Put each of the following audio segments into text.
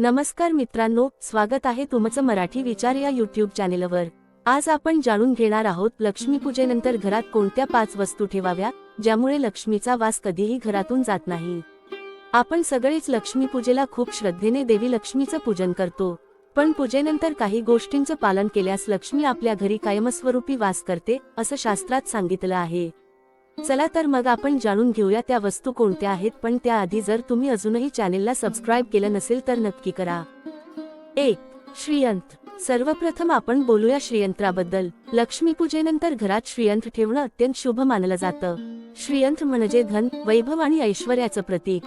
नमस्कार मित्रांनो स्वागत आहे तुमचं मराठी विचार या युट्यूब चॅनेलवर आज आपण जाणून घेणार आहोत लक्ष्मीपूजेनंतर घरात कोणत्या पाच वस्तू ठेवाव्या ज्यामुळे लक्ष्मीचा वास कधीही घरातून जात नाही. आपण सगळेच लक्ष्मीपूजेला खूप श्रद्धेने देवी लक्ष्मीचं पूजन करतो. पण पूजेनंतर काही गोष्टींचं पालन केल्यास लक्ष्मी आपल्या घरी कायमस्वरूपी वास करते असं शास्त्रात सांगितलं आहे. चला तर मग आपण जाणून घेऊया त्या वस्तू कोणत्या आहेत पण त्याआधी जर तुम्ही अजूनही चॅनेलला सबस्क्राईब केलं नसेल तर नक्की करा. एक श्रीयंत्र सर्वप्रथम आपण बोलूया श्रीयंत्राबद्दल. लक्ष्मीपूजेनंतर घरात श्रीयंत्र ठेवणं अत्यंत शुभ मानलं जातं. श्रीयंत्र म्हणजे धन वैभव आणि ऐश्वर्याचं प्रतीक.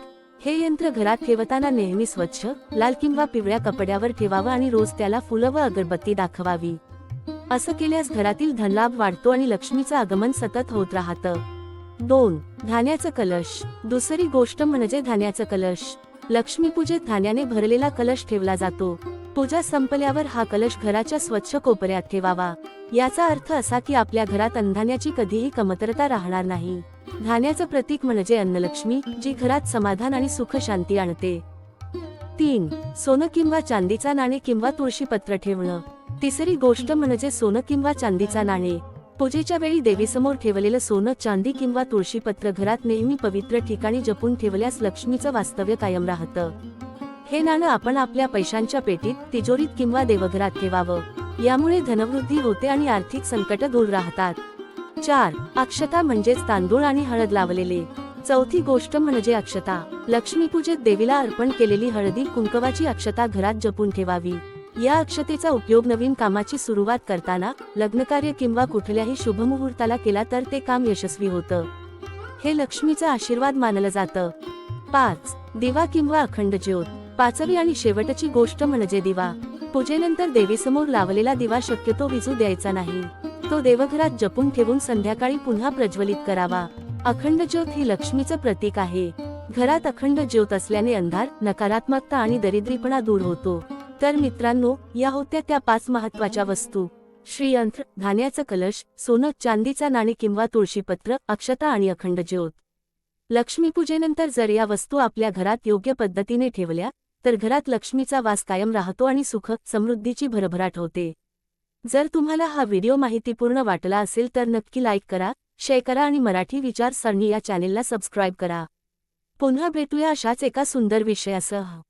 हे यंत्र घरात ठेवताना नेहमी स्वच्छ लाल किंवा पिवळ्या कपड्यावर ठेवावं आणि रोज त्याला फुलं व अगरबत्ती दाखवावी. असं केल्यास घरातील धनलाभ वाढतो आणि लक्ष्मीचं आगमन सतत होत राहतं. दोन धान्याचं कलश. दुसरी गोष्ट म्हणजे धान्याचं कलश. लक्ष्मीपूजेत धान्याने भरलेला कलश ठेवला जातो. पूजा संपल्यावर हा कलश घराच्या स्वच्छ कोपऱ्यात ठेवावा. याचा अर्थ असा की आपल्या घरात अन्नधान्याची कधीही कमतरता राहणार नाही. धान्याचं प्रतीक म्हणजे अन्नलक्ष्मी जी घरात समाधान आणि सुख शांती आणते. तीन सोनं किंवा चांदीचा नाणे किंवा तुळशीपत्र ठेवणं. तिसरी गोष्ट म्हणजे सोनं किंवा चांदीचा नाणे. पूजेच्या वेळी देवीसमोर ठेवलेलं सोनं चांदी किंवा तुळशीपत्र घरात नेहमी पवित्र ठिकाणी जपून ठेवल्यास लक्ष्मीचं वास्तव्य कायम राहतं. हे नाणं आपण आपल्या पैशांच्या पेटीत तिजोरीत किंवा देवघरात ठेवावं. यामुळे धनवृद्धी होते आणि आर्थिक संकट दूर राहतात. चार अक्षता म्हणजेच तांदूळ आणि हळद लावलेले. चौथी गोष्ट म्हणजे अक्षता. लक्ष्मीपूजेत देवीला अर्पण केलेली हळदी कुंकवाची अक्षता घरात जपून ठेवावी. या अक्षतेचा उपयोग नवीन कामाची सुरुवात करताना लग्नकार्य किंवा कुठल्याही शुभमुहूर्ताला केला तर ते काम यशस्वी होतं. हे लक्ष्मीचा आशीर्वाद मानलं जातं. पाच दिवा किंवा अखंड ज्योत. पाचवी आणि शेवटची गोष्ट म्हणजे दिवा. पूजेनंतर देवीसमोर लावलेला दिवा शक्यतो विजू द्यायचा नाही. तो देवघरात जपून ठेवून संध्याकाळी पुन्हा प्रज्वलित करावा. अखंड ज्योत ही लक्ष्मीचं प्रतीक आहे. घरात अखंड ज्योत असल्याने अंधार नकारात्मकता आणि दरिद्रीपणा दूर होतो. तर मित्रांनो या होत्या त्या पाच महत्त्वाच्या वस्तू. श्रीयंत्र धान्याचं कलश सोनं चांदीचा नाणे किंवा तुळशीपत्र अक्षता आणि अखंड ज्योत. लक्ष्मीपूजेनंतर जर या वस्तू आपल्या घरात योग्य पद्धतीने ठेवल्या तर घरात लक्ष्मीचा वास कायम राहतो आणि सुख समृद्धीची भरभराट होते. जर तुम्हाला हा व्हिडिओ माहितीपूर्ण वाटला असेल तर नक्की लाईक करा शेअर करा आणि मराठी विचारसरणी या चॅनेलला सबस्क्राईब करा. पुन्हा भेटूया अशाच एका सुंदर विषयासह.